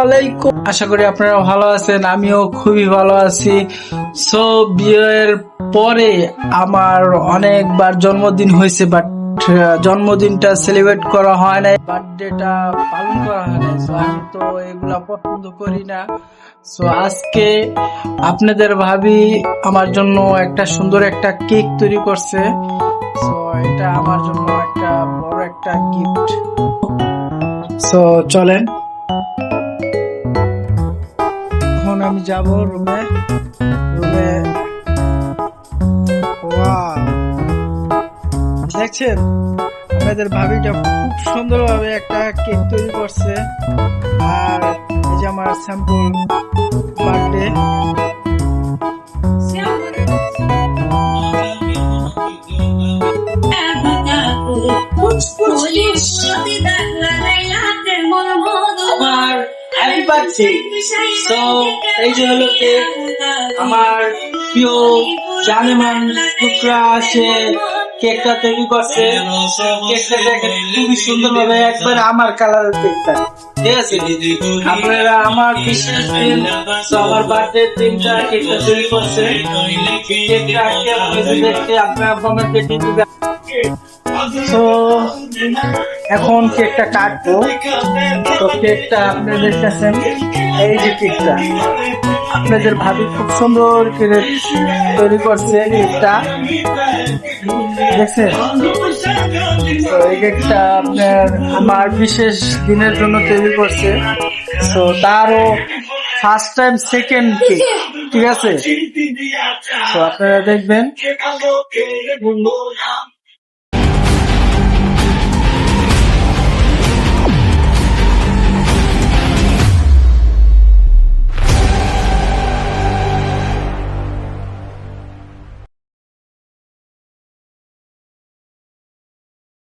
আলাইকুম। আশা করি আপনারা ভালো আছেন, আমিও খুবই ভালো আছি। সো বিয়ের পরে আমার অনেকবার জন্মদিন হয়েছে বাট জন্মদিনটা সেলিব্রেট করা হয় নাই বার্থডেটা পালন করা হয় নাই। সো আমি তো এগুলা পছন্দ করি না। সো আজকে আপনাদের ভাবি আমার জন্য একটা সুন্দর একটা কেক তৈরি করছে। সো এটা আমার জন্য একটা বড় একটা গিফট সো চলেন। আমি যাব রুমে। রুমে। দেখছেন? আমাদের ভাবিটা খুব সুন্দরভাবে একটা কেক তৈরি করছে। আর এই যে আমার স্যাম্পল বার্থডে আমার হ্যাপি পাচ্ছি। তো এই যে হলো আমার প্রিয় জানেমান টুকরা আছে। কেকটা তৈরি করছে। কেকটা দেখেন খুবই সুন্দর ভাবে একবার আমার কালারের কেকটা। ঠিক আছে? আপনারা আমার বিশেষ দিন আমার বার্থডে দিনটা কেকটা তৈরি করছে। কেকটা দেখতে আপনারা কমেন্টে দিতে তো এখন কেকটা কাটবো। তো কেকটা আপনারা দেখতেছেন এই যে কেকটা। আপনাদের ভাবি খুব সুন্দর করে তৈরি করছে কেকটা। দেখছেন তো এই কেকটা আপনার আমার বিশেষ দিনের জন্য তৈরি করছে। তো তারও ফার্স্ট টাইম সেকেন্ড কেক ঠিক আছে? তো আপনারা দেখবেন।